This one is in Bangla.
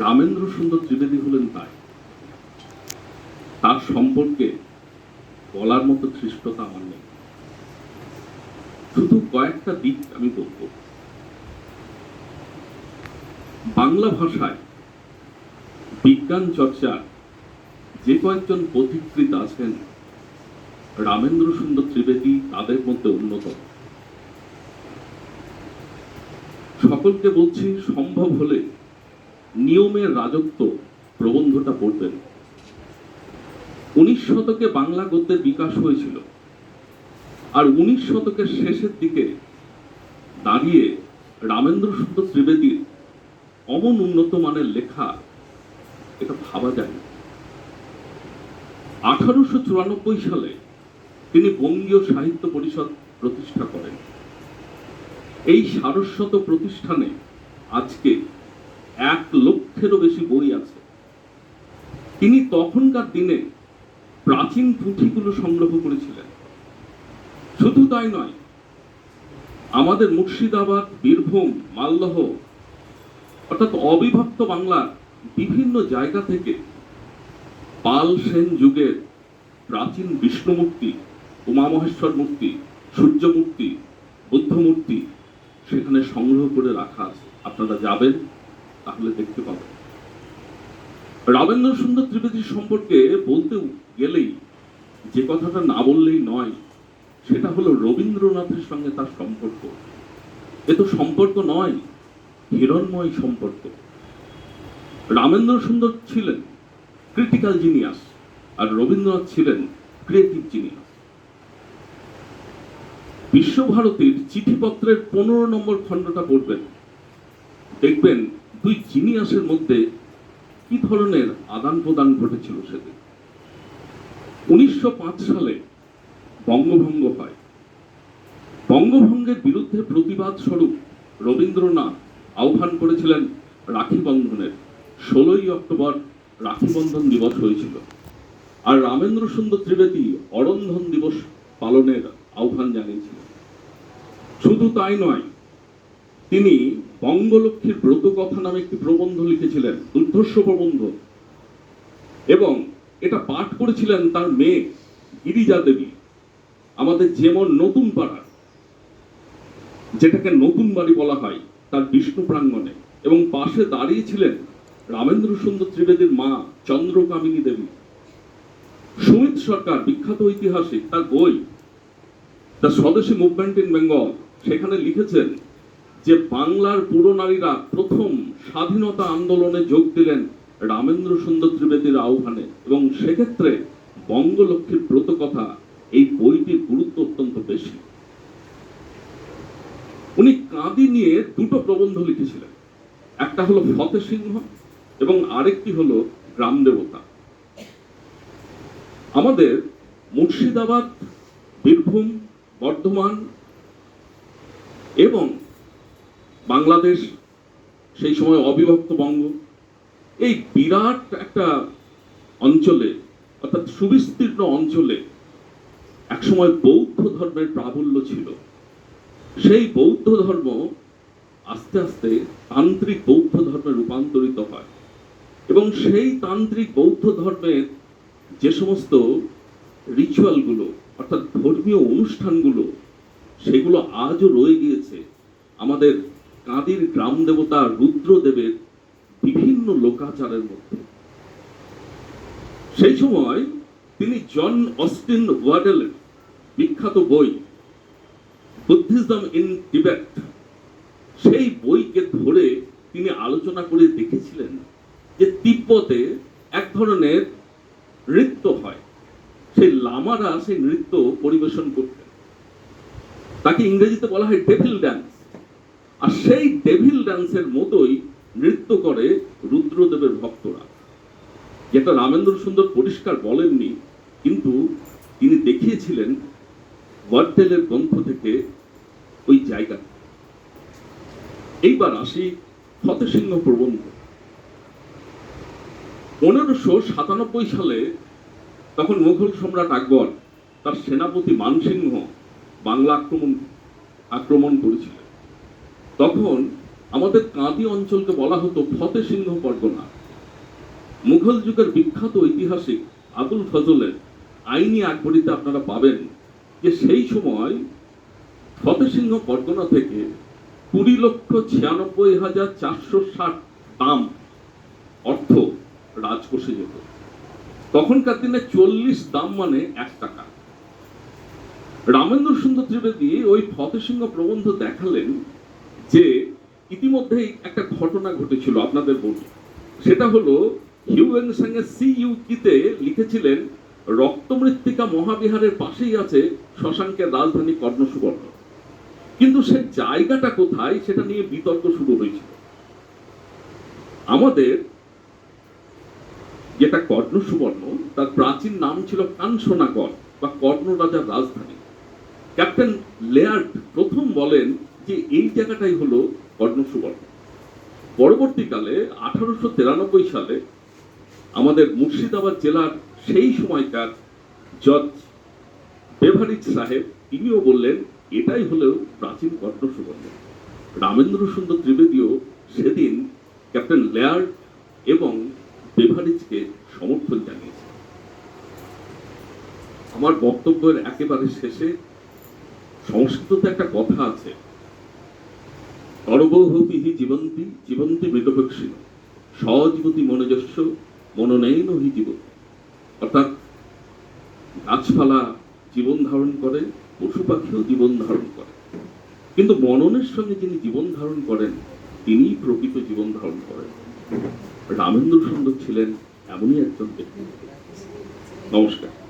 রামেন্দ্র সুন্দর ত্রিবেদী হলেন তাই। তার সম্পর্কে বলার মতো ধৃষ্টতা আমার নেই। শুধু কয়েকটা দিক আমি বলব। বাংলা ভাষায় বিজ্ঞান চর্চার যে কয়েকজন পথিকৃত আছেন, রামেন্দ্র সুন্দর ত্রিবেদী তাদের মধ্যে অন্যতম। সকলকে বলছি, সম্ভব হলে নিয়মের রাজত্ব প্রবন্ধটা পড়বেন উনিশ শতকে বাংলা গদ্যের বিকাশ হয়েছিল। আর উনিশ শতকের শেষের দিকে দাঁড়িয়ে রামেন্দ্র সুন্দর ত্রিবেদীর অমন উন্নত মানের লেখা এটা ভাবা যায় আঠারোশো চুরানব্বই সালে তিনি বঙ্গীয় সাহিত্য পরিষদ প্রতিষ্ঠা করেন। এই সারস্বত প্রতিষ্ঠানে আজকে এক লক্ষেরও বেশি বই আছে। তিনি তখনকার দিনে প্রাচীন পুঁথিগুলো সংগ্রহ করেছিলেন। শুধু তাই নয়, আমাদের মুর্শিদাবাদ, বীরভূম, মালদহ, অর্থাৎ অবিভক্ত বাংলার বিভিন্ন জায়গা থেকে পাল সেন যুগের প্রাচীন বিষ্ণু মূর্তি উমা মহেশ্বর মূর্তি সূর্য মূর্তি বুদ্ধ মূর্তি সেখানে সংগ্রহ করে রাখা আছে। আপনারা যাবেন তাহলে দেখতে পাবেন রাবেন্দ্র সুন্দর ত্রিবেদী সম্পর্কে বলতে গেলেই যে কথাটা না বললেই নয়, সেটা হলো রবীন্দ্রনাথের সঙ্গে তার সম্পর্ক। এ তো সম্পর্ক নয়, হিরণময় সম্পর্ক। রামেন্দ্র সুন্দর ছিলেন ক্রিটিক্যাল জিনিয়াস আর রবীন্দ্রনাথ ছিলেন ক্রিয়েটিভ জিনিয়াস বিশ্বভারতীর চিঠিপত্রের পনেরো নম্বর খণ্ডটা পড়বেন। দেখবেন দুই জিনিয়াসের মধ্যে কি ধরনের আদান প্রদান ঘটেছিল সেদিন? উনিশশো পাঁচ সালে বঙ্গভঙ্গ হয়। বঙ্গভঙ্গের বিরুদ্ধে প্রতিবাদ স্বরূপ রবীন্দ্রনাথ আহ্বান করেছিলেন রাখি বন্ধনের। ষোলোই অক্টোবর রাখি বন্ধন দিবস হয়েছিল। আর রামেন্দ্র সুন্দর ত্রিবেদী অরন্ধন দিবস পালনের আহ্বান জানিয়েছিলেন। শুধু তাই নয়, তিনি বঙ্গলক্ষ্মীর ব্রত কথা নামে একটি প্রবন্ধ লিখেছিলেন দুর্ধর্ষ প্রবন্ধ। এবং এটা পাঠ করেছিলেন তার মেয়ে, গিরিজা দেবী, আমাদের যেমন নতুন পাড়া, যেটাকে নতুন বাড়ি বলা হয়, তার বিষ্ণু প্রাঙ্গণে। এবং পাশে দাঁড়িয়েছিলেন রামেন্দ্র সুন্দর ত্রিবেদীর মা, চন্দ্রকামিনী দেবী। সুমিত সরকার, বিখ্যাত ঐতিহাসিক, তার বই, the Swadeshi movement in Bengal, সেখানে লিখেছেন যে বাংলার পুরো নারীরা প্রথম স্বাধীনতা আন্দোলনে যোগ দিলেন রামেন্দ্র সুন্দর ত্রিবেদীর আহ্বানে এবং সেক্ষেত্রে বঙ্গলক্ষ্মীর ব্রত কথা এই বইটির গুরুত্ব অত্যন্ত বেশি। উনি কাঁদি নিয়ে দুটো প্রবন্ধ লিখেছিলেন। একটা হলো ফতে সিংহ এবং আরেকটি হলো গ্রাম দেবতা। আমাদের মুর্শিদাবাদ, বীরভূম, বর্ধমান এবং বাংলাদেশ সেই সময় অবিভক্ত বঙ্গ। এই বিরাট একটা অঞ্চলে, অর্থাৎ সুবিস্তীর্ণ অঞ্চলে একসময় বৌদ্ধ ধর্মের প্রাবল্য ছিল। সেই বৌদ্ধ ধর্ম আস্তে আস্তে তান্ত্রিক বৌদ্ধ ধর্মে রূপান্তরিত হয় এবং সেই তান্ত্রিক বৌদ্ধ ধর্মের যে সমস্ত রিচুয়ালগুলো অর্থাৎ ধর্মীয় অনুষ্ঠানগুলো, সেগুলো আজও রয়ে গিয়েছে আমাদের কাঁদির গ্রাম দেবতা রুদ্রদেবের বিভিন্ন লোকাচারের মধ্যে। সেই সময় তিনি জন অস্টিন ওয়ার্ডেলের বিখ্যাত বই, বুদ্ধিজম ইন টিবেট, সেই বইকে ধরে তিনি আলোচনা করে দেখেছিলেন যে তিব্বতে এক ধরনের নৃত্য হয়। সেই লামারা সেই নৃত্য পরিবেশন করতেন। তাকে ইংরেজিতে বলা হয় ডেভিল ড্যান্স। আর সেই ডেভিল ড্যান্সের মতোই নৃত্য করে রুদ্রদেবের ভক্তরা। যেটা রামেন্দ্র সুন্দর পরিষ্কার বলেননি, কিন্তু তিনি দেখিয়েছিলেন ওয়ার্ডেলের গ্রন্থ থেকে ওই জায়গা। এইবার আসি ফতেসিংহ প্রবন্ধ। পনেরোশো সাতানব্বই সালে তখন মুঘল সম্রাট আকবর তার সেনাপতি মানসিংহ বাংলা আক্রমণ আক্রমণ করেছিলেন। তখন আমাদের কাঁদি অঞ্চলকে বলা হতো ফতে সিংহ পরগনা। মুঘল যুগের বিখ্যাত ঐতিহাসিক আবুল ফজলের আইনি আকবরীতে আপনারা পাবেন যে সেই সময় ফতেসিংহ পরগনা থেকে কুড়ি লক্ষ ছিয়ানব্বই হাজার চারশো ষাট দাম অর্থ রাজকোষে যেত। তখনকার দিনে চল্লিশ দাম মানে এক টাকা। রামেন্দ্র সুন্দর ত্রিবেদী ওই ফতেসিংহ প্রবন্ধ দেখালেন যে ইতিমধ্যেই একটা ঘটনা ঘটেছিল আপনাদের বলি সেটা হলো হিউয়েন সাংয়ে সি ইউ কিতে লিখেছিলেন, রক্তমৃত্তিকা মহাবিহারের পাশেই আছে শশাঙ্কের রাজধানী কর্ণসুবর্ণ। কিন্তু সে জায়গাটা কোথায় সেটা নিয়ে বিতর্ক শুরু হয়েছিল। আমাদের যেটা কর্ণ সুবর্ণ তার প্রাচীন নাম ছিল কাঞ্চনাগড় বা কর্ণ রাজার রাজধানী। ক্যাপ্টেন লেয়ার্ড প্রথম বলেন যে এই জায়গাটাই হলো কর্ণ সুবর্ণ পরবর্তীকালে আঠারোশো তিরানব্বই সালে আমাদের মুর্শিদাবাদ জেলার সেই সময়কার জজ বেভারিজ সাহেব, তিনিও বললেন, এটাই হলো প্রাচীন কর্ণ সুবর্ণ রামেন্দ্র সুন্দর ত্রিবেদীও সেদিন ক্যাপ্টেন লেয়ার্ড এবং বেভারিজকে সমর্থন জানিয়েছে আমার বক্তব্যের একেবারে শেষে সংস্কৃততে একটা কথা আছে। সর্বভূতি হি জীবন্তি জীবন্তি মৃতপক্ষিণ সজীবতি মনোজস্য মননয়ন হি জীবতি অর্থাৎ গাছপালা জীবন ধারণ করে, পশু পাখিও জীবন ধারণ করে। কিন্তু মননের সঙ্গে যিনি জীবন ধারণ করেন, তিনিই প্রকৃত জীবন ধারণ করেন। রামেন্দ্র সুন্দর ছিলেন এমনই একজন ব্যক্তি। নমস্কার।